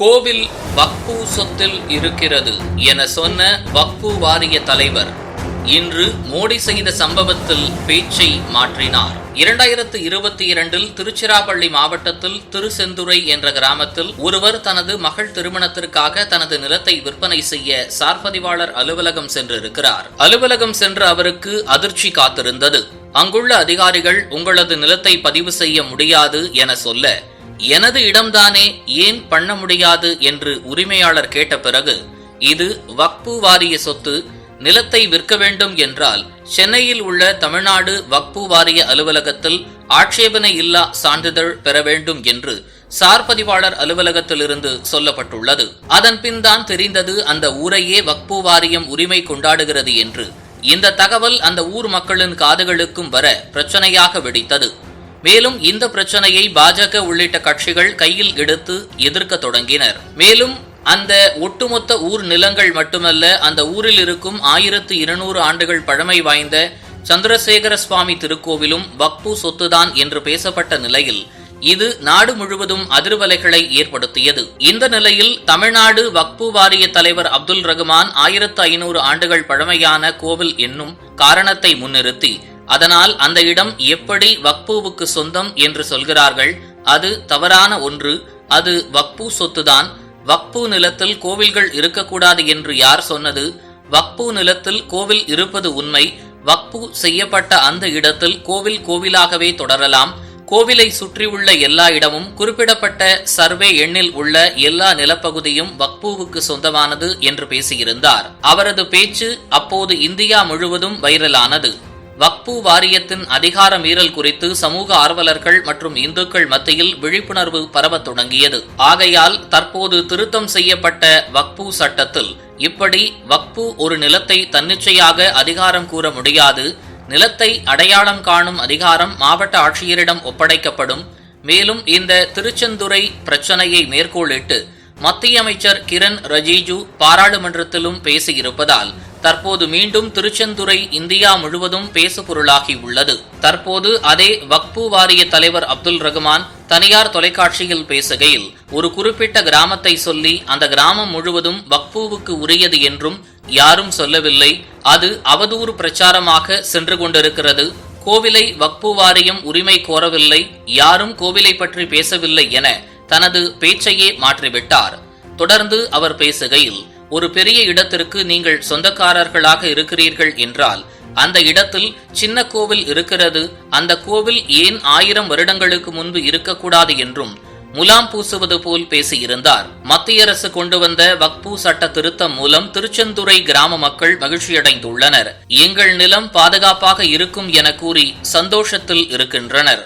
கோவில் வக்பு சொத்தில் இருக்கிறது என சொன்ன வக்பு வாரிய தலைவர் இன்று மோடி செய்த சம்பவத்தில் பேச்சை மாற்றினார். இரண்டாயிரத்து இருபத்தி இரண்டில் திருச்சிராப்பள்ளி மாவட்டத்தில் திருசெந்துறை என்ற கிராமத்தில் ஒருவர் தனது மகள் திருமணத்திற்காக தனது நிலத்தை விற்பனை செய்ய சார்பதிவாளர் அலுவலகம் சென்றிருக்கிறார். அலுவலகம் சென்று அவருக்கு அதிர்ச்சி காத்திருந்தது. அங்குள்ள அதிகாரிகள் உங்களது நிலத்தை பதிவு செய்ய முடியாது என சொல்ல எனது இடம்தானே ஏன் பண்ண முடியாது என்று உரிமையாளர் கேட்ட பிறகு இது வக்பு வாரிய சொத்து நிலத்தை விற்க வேண்டும் என்றால் சென்னையில் உள்ள தமிழ்நாடு வக்பு வாரிய அலுவலகத்தில் ஆட்சேபனை இல்லா சான்றிதழ் பெற வேண்டும் என்று சார்பதிவாளர் அலுவலகத்திலிருந்து சொல்லப்பட்டுள்ளது. அதன் பின் தான் தெரிந்தது அந்த ஊரையே வக்பு வாரியம் உரிமை கொண்டாடுகிறது என்று. இந்த தகவல் அந்த ஊர் மக்களின் காதுகளுக்கும் வர பிரச்சனையாக வெடித்தது. மேலும் இந்த பிரச்சனையை பாஜக உள்ளிட்ட கட்சிகள் கையில் எடுத்து எதிர்க்க தொடங்கினர். மேலும் அந்த ஒட்டுமொத்த ஊர் நிலங்கள் மட்டுமல்ல அந்த ஊரில் இருக்கும் ஆயிரத்து இருநூறு ஆண்டுகள் பழமை வாய்ந்த சந்திரசேகர சுவாமி திருக்கோவிலும் வக்பு சொத்துதான் என்று பேசப்பட்ட நிலையில் இது நாடு முழுவதும் அதிர்வலைகளை ஏற்படுத்தியது. இந்த நிலையில் தமிழ்நாடு வக்பு வாரிய தலைவர் அப்துல் ரகுமான் ஆயிரத்து ஐநூறு ஆண்டுகள் பழமையான கோவில் என்னும் காரணத்தை முன்னிறுத்தி அதனால் அந்த இடம் எப்படி வக்பூவுக்கு சொந்தம் என்று சொல்கிறார்கள்? அது தவறான ஒன்று. அது வக்பு சொத்துதான். வக்பு நிலத்தில் கோவில்கள் இருக்கக்கூடாது என்று யார் சொன்னது? வக்பு நிலத்தில் கோவில் இருப்பது உண்மை. வக்பு செய்யப்பட்ட அந்த இடத்தில் கோவில் கோவிலாகவே தொடரலாம். கோவிலை சுற்றியுள்ள எல்லா இடமும் குறிப்பிடப்பட்ட சர்வே எண்ணில் உள்ள எல்லா நிலப்பகுதியும் வக்பூவுக்கு சொந்தமானது என்று பேசியிருந்தார். அவரது பேச்சு அப்போது இந்தியா முழுவதும் வைரலானது. வக்பு வாரியத்தின் அதிகார மீறல் குறித்து சமூக ஆர்வலர்கள் மற்றும் இந்துக்கள் மத்தியில் விழிப்புணர்வு பரவத் தொடங்கியது. ஆகையால் தற்போது திருத்தம் செய்யப்பட்ட வக்பு சட்டத்தில் இப்படி வக்பு ஒரு நிலத்தை தன்னிச்சையாக அதிகாரம் கூற முடியாது நிலத்தை அடையாளம் காணும் அதிகாரம் மாவட்ட ஆட்சியரிடம் ஒப்படைக்கப்படும். மேலும் இந்த திருச்செந்துறை பிரச்சனையை மேற்கோளிட்டு மத்திய அமைச்சர் கிரண் ரஜிஜு பாராளுமன்றத்திலும் பேசியிருப்பதால் தற்போது மீண்டும் திருச்செந்துறை இந்தியா முழுவதும் பேசுபொருளாகி உள்ளது தற்போது அதே வக்பு வாரிய தலைவர் அப்துல் ரகுமான் தனியார் தொலைக்காட்சியில் பேசுகையில் ஒரு குறிப்பிட்ட கிராமத்தை சொல்லி அந்த கிராமம் முழுவதும் வக்புவுக்கு உரியது என்றும் யாரும் சொல்லவில்லை. அது அவதூறு பிரச்சாரமாக சென்று கொண்டிருக்கிறது. கோவிலை வக்பு வாரியம் உரிமை கோரவில்லை. யாரும் கோவிலை பற்றி பேசவில்லை என தனது பேச்சையே மாற்றிவிட்டார். தொடர்ந்து அவர் பேசுகையில் ஒரு பெரிய இடத்திற்கு நீங்கள் சொந்தக்காரர்களாக இருக்கிறீர்கள் என்றால் அந்த இடத்தில் சின்ன கோவில் இருக்கிறது அந்த கோவில் ஏன் ஆயிரம் வருடங்களுக்கு முன்பு இருக்கக்கூடாது என்றும் முலாம் பூசுவது போல் பேசியிருந்தார். மத்திய அரசு கொண்டு வந்த வக்பு சட்ட திருத்தம் மூலம் திருச்செந்துறை கிராம மக்கள் மகிழ்ச்சியடைந்துள்ளனர். எங்கள் நிலம் பாதுகாப்பாக இருக்கும் என கூறி சந்தோஷத்தில் இருக்கின்றனர்.